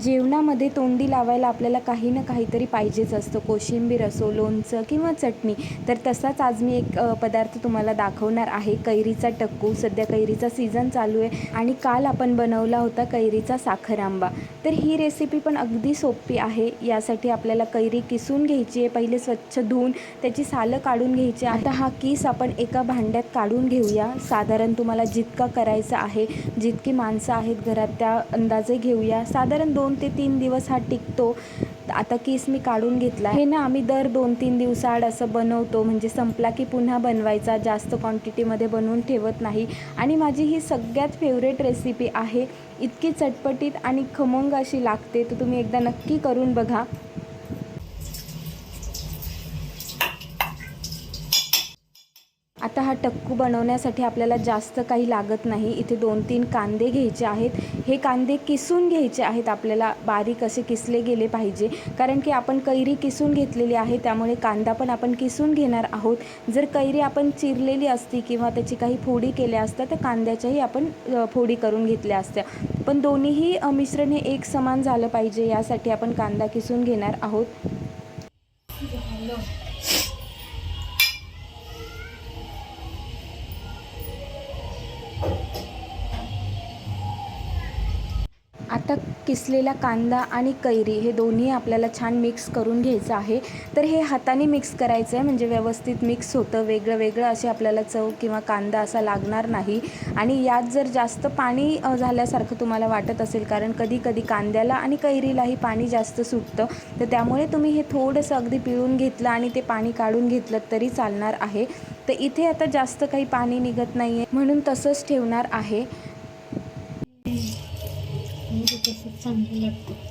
जेवणामध्ये तोंडी लावायला आपल्याला काही ना काहीतरी पाहिजेच असतं. कोशिंबीर असो लोणचं किंवा चटणी. तर तसाच आज मी एक पदार्थ तुम्हाला दाखवणार आहे. कैरीचा टक्कू. सध्या कैरीचा सीझन चालू आहे आणि काल आपण बनवला होता कैरीचा साखर आंबा तर ही रेसिपी पण अगदी सोपी आहे. यासाठी आपल्याला कैरी किसून घ्यायची आहे. पहिले स्वच्छ धुवून त्याची सालं काढून घ्यायची आहे. आता हा किस आपण एका भांड्यात काढून घेऊया. साधारण तुम्हाला जितका करायचा आहे जितकी माणसं आहेत घरात त्या अंदाजे घेऊया. साधारण दोन दोन ते तीन दिवस हा टिकतो. आता केस मी काढून घेतला. हे ना आम्ही दर दोन तीन दिवसाआड असं बनवतो. म्हणजे संपला की पुन्हा बनवायचा. जास्त क्वांटिटीमध्ये बनवून ठेवत नाही. आणि माझी ही सगळ्यात फेवरेट रेसिपी आहे. इतकी चटपटीत आणि खमंग अशी लागते. तर तुम्ही एकदा नक्की करून बघा. आता हा टक्कू बनवण्यासाठी आपल्याला जास्त काही लागत नाही. इथे दोन तीन कांदे घ्यायचे आहेत. हे कांदे किसून घ्यायचे आहेत. आपल्याला बारीक असे किसले गेले पाहिजे. कारण की आपण कैरी किसून घेतलेली आहे. त्यामुळे कांदा पण आपण किसून घेणार आहोत. जर कैरी आपण चिरलेली असती किंवा त्याची काही फोडी केल्या असत्या तर कांद्याच्याही आपण फोडी करून घेतल्या असत्या. पण दोन्हीही मिश्रण हे एक समान झालं पाहिजे. यासाठी आपण कांदा किसून घेणार आहोत. आता किसलेला कांदा आणि कैरी हे दोन्ही आपल्याला छान मिक्स करून घ्यायचं आहे. तर हे हाताने मिक्स करायचं आहे म्हणजे व्यवस्थित मिक्स होतं. वेगळं वेगळं असे आपल्याला चव किंवा कांदा असा लागणार नाही. आणि यात जर जास्त पाणी झाल्यासारखं तुम्हाला वाटत असेल कारण कधी कधी कांद्याला आणि कैरीलाही पाणी जास्त सुटतं तर त्यामुळे तुम्ही हे थोडंसं अगदी पिळून घेतलं आणि ते पाणी काढून घेतलं तरी चालणार आहे. तर इथे आता जास्त काही पाणी निघत नाही आहे म्हणून तसंच ठेवणार आहे. चांगलं लागतं.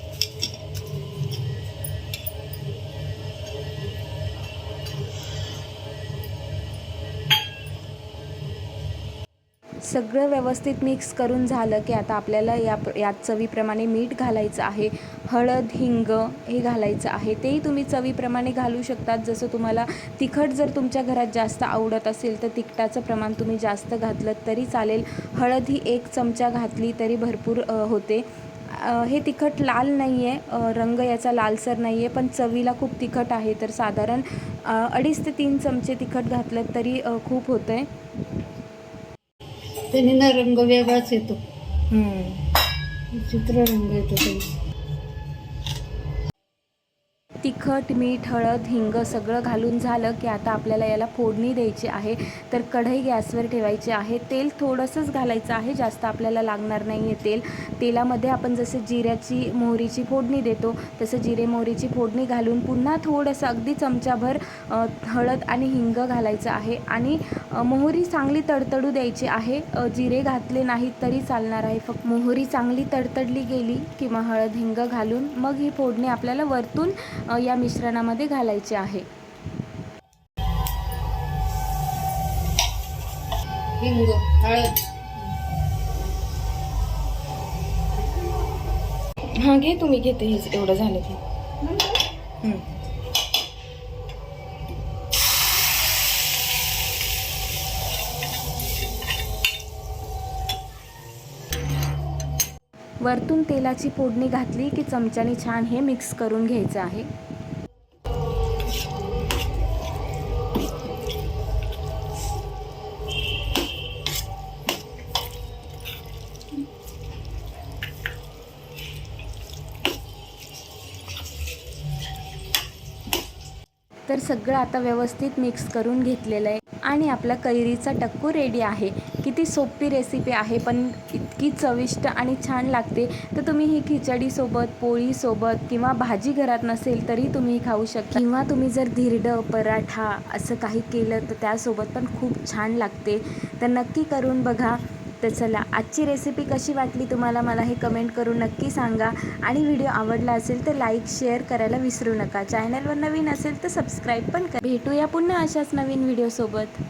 सगळं व्यवस्थित मिक्स करून झालं की आता आपल्याला या यात चवीप्रमाणे मीठ घालायचं आहे हळद हिंग हे घालायचं आहे. तेही तुम्ही चवीप्रमाणे घालू शकतात. जसं तुम्हाला तिखट जर तुमच्या घरात जास्त आवडत असेल तर तिखटाचं प्रमाण तुम्ही जास्त घातलं तरी चालेल. हळद ही एक चमचा घातली तरी भरपूर होते. हे तिखट लाल नाही आहे रंग याचा लालसर नाही आहे पण चवीला खूप तिखट आहे. तर साधारण अडीच ते तीन चमचे तिखट घातलं तरी खूप होतं आहे त्याने ना रंग वेगळाच येतो. चित्र रंग येतो त्याने तिखट मीठ हळद हिंग सगळं घालून झालं की आता आपल्याला याला फोडणी द्यायची आहे. तर कढई गॅसवर ठेवायची आहे. तेल थोडंसंच घालायचं आहे. जास्त आपल्याला लागणार नाही आहे तेल. तेलामध्ये आपण जसं जिऱ्याची मोहरीची फोडणी देतो तसं जिरे मोहरीची फोडणी घालून पुन्हा थोडंसं अगदी चमचाभर हळद आणि हिंग घालायचं आहे. आणि मोहरी चांगली तडतडू द्यायची आहे. जिरे घातले नाहीत तरी चालणार आहे. फक्त मोहरी चांगली तडतडली गेली किंवा हळद हिंग घालून मग ही फोडणी आपल्याला वरतून या मिश्रणामध्ये घालायची आहे. हिंग हळद. हां घे तुम्ही घेते. हेच एवढं झालं की. वरतून तेलाची फोडणी घातली की चमच्याने छान हे मिक्स करून घ्यायचं आहे. तर सगळं आता व्यवस्थित मिक्स करून घेतलेलं आहे. आणि आपला कैरीचा टक्कू रेडी आहे. किती सोपी रेसिपी आहे पण इतकी चविष्ट आणि छान लागते. तर तुम्ही ही खिचडीसोबत पोळीसोबत किंवा भाजी घरात नसेल तरी तुम्ही खाऊ शकता. किंवा तुम्ही जर धिरडं पराठा असं काही केलं तर त्यासोबत पण खूप छान लागते. तर नक्की करून बघा. तर चला आजची रेसिपी कशी वाटली तुम्हाला मला हे कमेंट करून नक्की सांगा. आणि व्हिडिओ आवडला असेल तर लाईक शेअर करायला विसरू नका. चॅनलवर नवीन असेल तर सबस्क्राईब पण करा. भेटूया पुन्हा अशाच नवीन व्हिडिओसोबत